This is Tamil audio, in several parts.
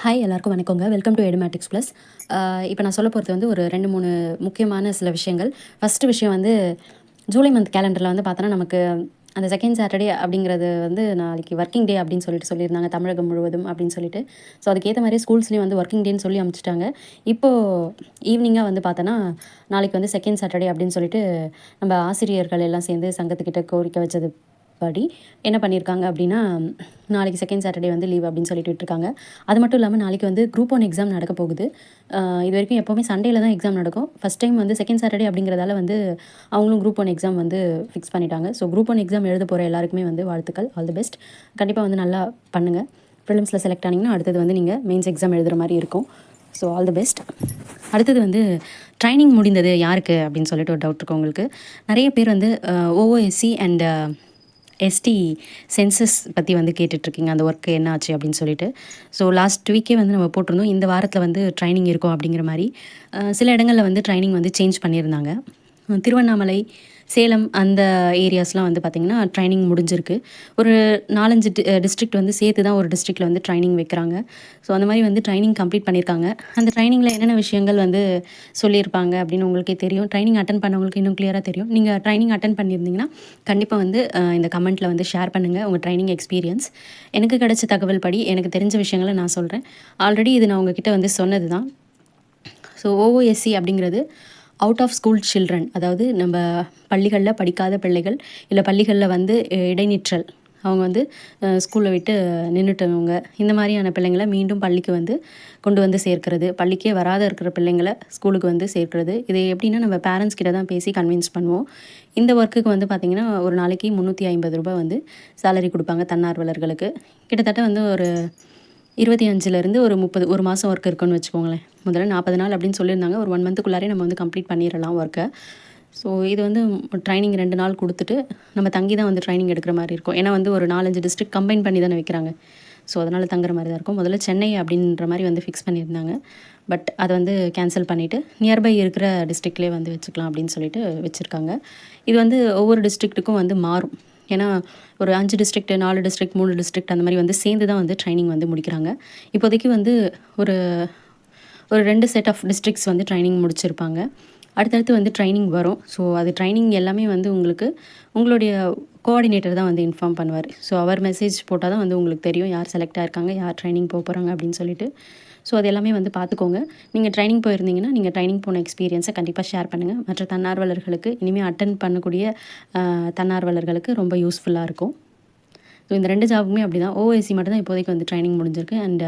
ஹாய் எல்லாருக்கும் வணக்கங்க. வெல்கம் டு எடுமேட்டிக்ஸ் ப்ளஸ் இப்போ நான் சொல்ல போகிறது வந்து ஒரு ரெண்டு மூணு முக்கியமான சில விஷயங்கள். ஃபஸ்ட்டு விஷயம் வந்து ஜூலை மந்த் கேலண்டரில் வந்து பார்த்தோன்னா நமக்கு அந்த செகண்ட் சாட்டர்டே அப்படிங்கிறது வந்து நாளைக்கு ஒர்க்கிங் டே அப்படின்னு சொல்லிட்டு சொல்லியிருந்தாங்க. தமிழகம் முழுவதும் அப்படின்னு சொல்லிட்டு. ஸோ அதுக்கேற்ற மாதிரி ஸ்கூல்ஸ்லேயும் வந்து ஒர்க்கிங் டேன்னு சொல்லி அமைச்சிட்டாங்க. இப்போது ஈவினிங்காக வந்து பார்த்தோன்னா நாளைக்கு வந்து செகண்ட் சாட்டர்டே அப்படின்னு சொல்லிட்டு நம்ம ஆசிரியர்கள் எல்லாம் சேர்ந்து சங்கத்துக்கிட்ட கோரிக்கை வச்சது படி என்ன பண்ணியிருக்காங்க அப்படின்னா நாளைக்கு செகண்ட் சாட்டர்டே வந்து லீவ் அப்படின்னு சொல்லிட்டு விட்டுருக்காங்க. அது மட்டும் இல்லாமல் நாளைக்கு வந்து குரூப் ஒன் எக்ஸாம் நடக்க போகுது. இது வரைக்கும் எப்போவுமே சண்டேல தான் எக்ஸாம் நடக்கும். ஃபஸ்ட் டைம் வந்து செகண்ட் சாட்டர்டே அப்படிங்கிறதால வந்து அவங்களும் குரூப் ஒன் எக்ஸாம் வந்து ஃபிக்ஸ் பண்ணிட்டாங்க. ஸோ குரூப் ஒன் எக்ஸாம் எழுத போகிற எல்லாருக்குமே வந்து வாழ்த்துக்கள். ஆல் தி பெஸ்ட் கண்டிப்பாக வந்து நல்லா பண்ணுங்கள் ப்ரிலிம்ஸில் செலக்ட் ஆனீங்கன்னா அடுத்தது வந்து நீங்கள் மெயின்ஸ் எக்ஸாம் எழுதுகிற மாதிரி இருக்கும். ஸோ ஆல் தி பெஸ்ட் அடுத்தது வந்து ட்ரைனிங் முடிந்தது யாருக்கு அப்படின்னு சொல்லிட்டு ஒரு டவுட் இருக்கு உங்களுக்கு. நிறைய பேர் வந்து ஓஓஎஸ்சி அண்ட் எஸ்டி சென்சஸ் பற்றி வந்து கேட்டுட்ருக்கீங்க. அந்த ஒர்க்கு என்ன ஆச்சு அப்படின்னு சொல்லிட்டு. ஸோ லாஸ்ட் வீக்கே வந்து நம்ம போட்டிருந்தோம். இந்த வாரத்தில் வந்து ட்ரைனிங் இருக்கும் அப்படிங்கிற மாதிரி. சில இடங்களில் வந்து ட்ரைனிங் வந்து சேஞ்ச் பண்ணியிருந்தாங்க. திருவண்ணாமலை சேலம் அந்த ஏரியாஸ்லாம் வந்து பார்த்திங்கன்னா ட்ரைனிங் முடிஞ்சிருக்கு. ஒரு நாலஞ்சு டிஸ்ட்ரிக்ட் வந்து சேர்த்து தான் ஒரு டிஸ்ட்ரிக்டில் வந்து ட்ரைனிங் வைக்கிறாங்க. ஸோ அந்த மாதிரி வந்து ட்ரைனிங் கம்ப்ளீட் பண்ணியிருக்காங்க. அந்த ட்ரைனிங்கில் என்னென்ன விஷயங்கள் வந்து சொல்லியிருப்பாங்க அப்படின்னு உங்களுக்கே தெரியும். ட்ரைனிங் அட்டன் பண்ணவங்களுக்கு இன்னும் கிளியராக தெரியும். நீங்கள் ட்ரைனிங் அட்டன் பண்ணியிருந்தீங்கன்னா கண்டிப்பாக வந்து இந்த கமெண்ட்டில் வந்து ஷேர் பண்ணுங்கள் உங்கள் ட்ரைனிங் எக்ஸ்பீரியன்ஸ் எனக்கு கிடைச்ச தகவல் படி எனக்கு தெரிஞ்ச விஷயங்களை நான் சொல்கிறேன் ஆல்ரெடி இது நான் உங்ககிட்ட வந்து சொன்னது தான் ஸோ ஓஓஎஸ்சி அப்படிங்கிறது அவுட் ஆஃப் ஸ்கூல் சில்ட்ரன் அதாவது நம்ம பள்ளிகளில் படிக்காத பிள்ளைகள் இல்லை பள்ளிகளில் வந்து இடைநிற்றல் அவங்க வந்து ஸ்கூலை விட்டு நின்றுட்டவங்க இந்த மாதிரியான பிள்ளைங்களை மீண்டும் பள்ளிக்கு வந்து கொண்டு வந்து சேர்க்கிறது பள்ளிக்கே வராத இருக்கிற பிள்ளைங்களை ஸ்கூலுக்கு வந்து சேர்க்கிறது இது எப்படின்னா நம்ம பேரண்ட்ஸ் கிட்ட தான் பேசி கன்வின்ஸ் பண்ணுவோம். இந்த ஒர்க்குக்கு வந்து பார்த்திங்கன்னா ஒரு நாளைக்கு முந்நூற்றி ஐம்பது ரூபாய் வந்து சேலரி கொடுப்பாங்க தன்னார்வலர்களுக்கு. கிட்டத்தட்ட வந்து ஒரு இருபத்தி அஞ்சுலேருந்து ஒரு முப்பது ஒரு மாதம் ஒர்க் இருக்குன்னு வச்சுக்கோங்களேன். முதல்ல நாற்பது நாள் அப்படின்னு சொல்லியிருந்தாங்க. ஒரு ஒன் மந்த்துக்குள்ளாரே நம்ம வந்து கம்ப்ளீட் பண்ணிடலாம் ஒர்க்கை ஸோ இது வந்து ட்ரைனிங் ரெண்டு நாள் கொடுத்துட்டு நம்ம தங்கி தான் வந்து ட்ரைனிங் எடுக்கிற மாதிரி இருக்கும். ஏன்னா வந்து ஒரு நாலஞ்சு டிஸ்ட்ரிக்ட் கம்பைன் பண்ணி தானே வைக்கிறாங்க. ஸோ அதனால் தங்குற மாதிரி தான் இருக்கும். முதல்ல சென்னை அப்படின்ற மாதிரி வந்து ஃபிக்ஸ் பண்ணியிருந்தாங்க. பட் அதை வந்து கேன்சல் பண்ணிவிட்டு நியர்பை இருக்கிற டிஸ்ட்ரிக்ட்லேயே வந்து வச்சுக்கலாம் அப்படின்னு சொல்லிட்டு வச்சுருக்காங்க. இது வந்து ஒவ்வொரு டிஸ்ட்ரிக்ட்டுக்கும் வந்து மாறும். ஏன்னா ஒரு அஞ்சு டிஸ்ட்ரிக்ட் நாலு டிஸ்ட்ரிக்ட் மூணு டிஸ்ட்ரிக்ட் அந்த மாதிரி வந்து சேர்ந்து தான் வந்து ட்ரைனிங் வந்து முடிக்கிறாங்க. இப்போதைக்கு வந்து ஒரு ஒரு ரெண்டு செட் ஆஃப் டிஸ்ட்ரிக்ஸ் வந்து ட்ரைனிங் முடிச்சிருப்பாங்க. அடுத்தடுத்து வந்து ட்ரைனிங் வரும். ஸோ அது ட்ரைனிங் எல்லாமே வந்து உங்களுக்கு உங்களுடைய கோஆர்டினேட்டர் தான் வந்து இன்ஃபார்ம் பண்ணுவார். ஸோ அவர் மெசேஜ் போட்டால் தான் வந்து உங்களுக்கு தெரியும் யார் செலக்ட் ஆயிருக்காங்க யார் ட்ரைனிங் போக போகிறாங்க அப்படின்னு சொல்லிட்டு. ஸோ அது எல்லாமே வந்து பார்த்துக்கோங்க. நீங்கள் ட்ரைனிங் போயிருந்தீங்கன்னா நீங்கள் ட்ரைனிங் போன எக்ஸ்பீரியன்ஸை கண்டிப்பாக ஷேர் பண்ணுங்கள் மற்ற தன்னார்வலர்களுக்கு இனிமேல் அட்டன் பண்ணக்கூடிய தன்னார்வலர்களுக்கு ரொம்ப யூஸ்ஃபுல்லாக இருக்கும். ஸோ இந்த ரெண்டு ஜாபுமே அப்படி தான் ஓஎஸ்சி மட்டும் தான் இப்போதைக்கு வந்து ட்ரைனிங் முடிஞ்சிருக்கு. அண்ட்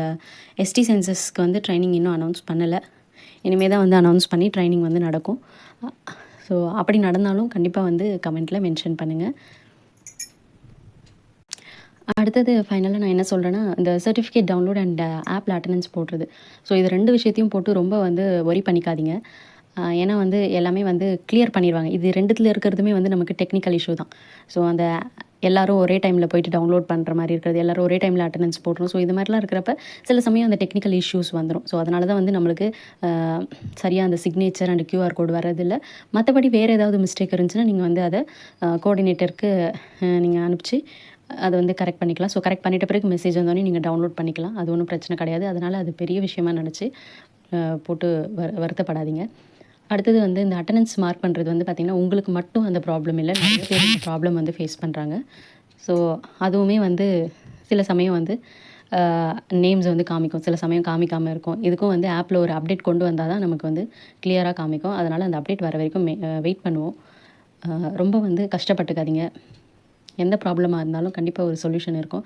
எஸ்டி சென்சஸ்க்கு வந்து ட்ரைனிங் இன்னும் அனௌன்ஸ் பண்ணலை. இனிமேல் தான் வந்து அனௌன்ஸ் பண்ணி ட்ரைனிங் வந்து நடக்கும். ஸோ அப்படி நடந்தாலும் கண்டிப்பாக வந்து கமெண்ட்டில் மென்ஷன் பண்ணுங்கள் அடுத்தது ஃபைனலாக நான் என்ன சொல்கிறேன்னா இந்த சர்டிஃபிகேட் டவுன்லோட் அண்ட் ஆப்பில் அட்டண்டன்ஸ் போடுறது. ஸோ இது ரெண்டு விஷயத்தையும் போட்டு ரொம்ப வந்து ஒரி பண்ணிக்காதீங்க. ஏன்னா வந்து எல்லாமே வந்து கிளியர் பண்ணிடுவாங்க இது ரெண்டுத்தில் இருக்கிறதுமே வந்து நமக்கு டெக்னிக்கல் இஷ்யூ தான். ஸோ அந்த எல்லாரும் ஒரே டைமில் போயிட்டு டவுன்லோட் பண்ணுற மாதிரி இருக்கிறது எல்லாரும் ஒரே டைமில் அட்டண்டன்ஸ் போடுறோம் ஸோ இது மாதிரிலாம் இருக்கிறப்ப சில சமயம் அந்த டெக்னிக்கல் இஷ்யூஸ் வந்துடும் ஸோ அதனால தான் வந்து நம்மளுக்கு சரியாக அந்த சிக்னேச்சர் அண்ட் கியூஆர் கோடு வரதில்லை மற்றபடி வேறு ஏதாவது மிஸ்டேக் இருந்துச்சுன்னா நீங்கள் வந்து அதை கோஆர்டினேட்டருக்கு நீங்கள் அனுப்பிச்சு அதை வந்து கரெக்ட் பண்ணிக்கலாம். ஸோ கரெக்ட் பண்ணிட்ட பிறகு மெசேஜ் வந்தோடனே நீங்கள் டவுன்லோட் பண்ணிக்கலாம். அது ஒன்றும் பிரச்சனை கிடையாது. அதனால் அது பெரிய விஷயமா நினச்சி போட்டு வரு வருத்தப்படாதீங்க. அடுத்தது வந்து இந்த அட்டண்டன்ஸ் மார்க் பண்ணுறது வந்து பார்த்திங்கன்னா உங்களுக்கு மட்டும் அந்த ப்ராப்ளம் இல்லை. நிறைய பேர் இந்த ப்ராப்ளம் வந்து ஃபேஸ் பண்ணுறாங்க ஸோ அதுவுமே வந்து சில சமயம் வந்து நேம்ஸ் வந்து காமிக்கும். சில சமயம் காமிக்காமல் இருக்கும். இதுக்கும் வந்து ஆப்பில் ஒரு அப்டேட் கொண்டு வந்தால் தான் நமக்கு வந்து கிளியராக காமிக்கும். அதனால் அந்த அப்டேட் வர வரைக்கும் வெயிட் பண்ணுவோம். ரொம்ப வந்து கஷ்டப்பட்டுக்காதீங்க. எந்த ப்ராப்ளமாக இருந்தாலும் கண்டிப்பாக ஒரு சொல்யூஷன் இருக்கும்.